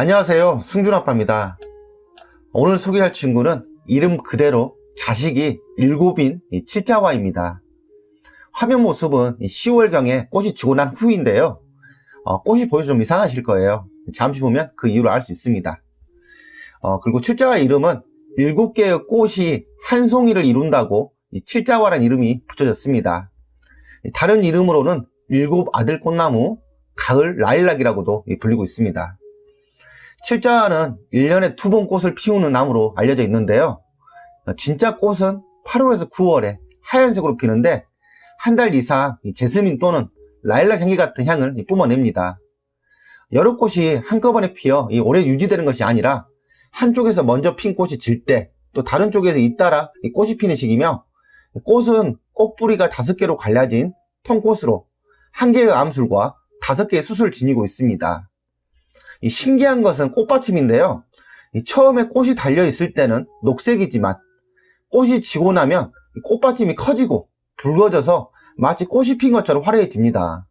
안녕하세요. 승준아빠입니다. 오늘 소개할 친구는 이름 그대로 자식이 일곱인 이 칠자화입니다. 화면 모습은 10월경에 꽃이 지고 난 후인데요. 어, 꽃이 보여서 좀 이상하실 거예요. 잠시 보면 그 이유를 알 수 있습니다. 어, 그리고 칠자화 이름은 일곱 개의 꽃이 한 송이를 이룬다고 이 칠자화라는 이름이 붙여졌습니다. 다른 이름으로는 일곱 아들 꽃나무, 가을 라일락이라고도 불리고 있습니다. 칠자화는 1년에 두 번 꽃을 피우는 나무로 알려져 있는데요. 어, 진짜 꽃은 8월에서 9월에 하얀색으로 피는데 한 달 이상 이 제스민 또는 라일락 향기 같은 향을 이 뿜어냅니다. 여러 꽃이 한꺼번에 피어 이 오래 유지되는 것이 아니라 한쪽에서 먼저 핀 꽃이 질 때 또 다른 쪽에서 잇따라 이 꽃이 피는 시기며 꽃은 꽃뿌리가 다섯 개로 갈라진 통꽃으로 한 개의 암술과 다섯 개의 수술을 지니고 있습니다. 이 신기한 것은 꽃받침인데요. 이 처음에 꽃이 달려 있을 때는 녹색이지만 꽃이 지고 나면 이 꽃받침이 커지고 붉어져서 마치 꽃이 핀 것처럼 화려해집니다.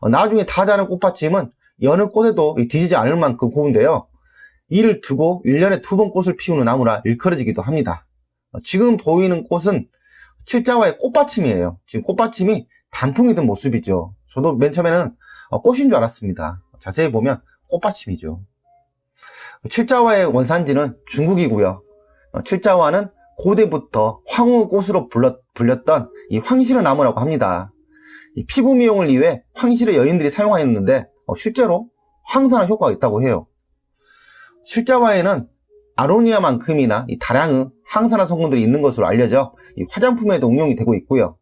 어, 나중에 다 자란 꽃받침은 여느 꽃에도 이 뒤지지 않을 만큼 고운데요. 이를 두고 1년에 두 번 꽃을 피우는 나무라 일컬어지기도 합니다. 어, 지금 보이는 꽃은 칠자화의 꽃받침이에요. 지금 꽃받침이 단풍이 든 모습이죠. 저도 맨 처음에는 어, 꽃인 줄 알았습니다. 자세히 보면 꽃받침이죠. 칠자화의 원산지는 중국이고요. 어, 칠자화는 고대부터 황후꽃으로 불렸던 이 황실의 나무라고 합니다. 이 피부 미용을 위해 황실의 여인들이 사용하였는데 어, 실제로 황산화 효과가 있다고 해요. 실자화에는 아로니아만큼이나 이 다량의 항산화 성분들이 있는 것으로 알려져 이 화장품에도 응용이 되고 있고요.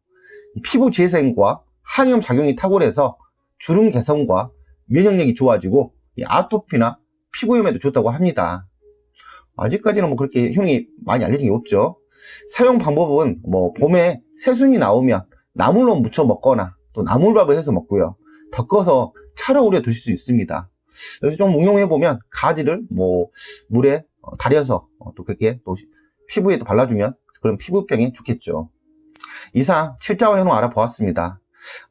이 피부 재생과 항염 작용이 탁월해서 주름 개선과 면역력이 좋아지고 이 아토피나 피부염에도 좋다고 합니다. 아직까지는 뭐 그렇게 효능이 많이 알려진 게 없죠. 사용 방법은 뭐 봄에 새순이 나오면 나물로 무쳐 먹거나 또 나물밥을 해서 먹고요. 덮어서 차로 우려 드실 수 있습니다. 여기서 좀 응용해 보면 가지를 뭐 물에 어, 달여서 어, 또 그렇게 또 피부에 또 발라주면 그런 피부병이 좋겠죠. 이상 칠자화 효능 알아보았습니다.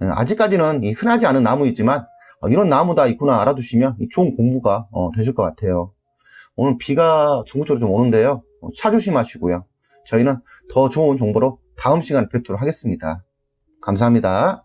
어, 아직까지는 이 흔하지 않은 나무이지만 어, 이런 나무 다 있구나 알아두시면 이 좋은 공부가 어, 되실 것 같아요. 오늘 비가 중국적으로 좀 오는데요. 어, 차 조심하시고요. 저희는 더 좋은 정보로 다음 시간에 뵙도록 하겠습니다. 감사합니다.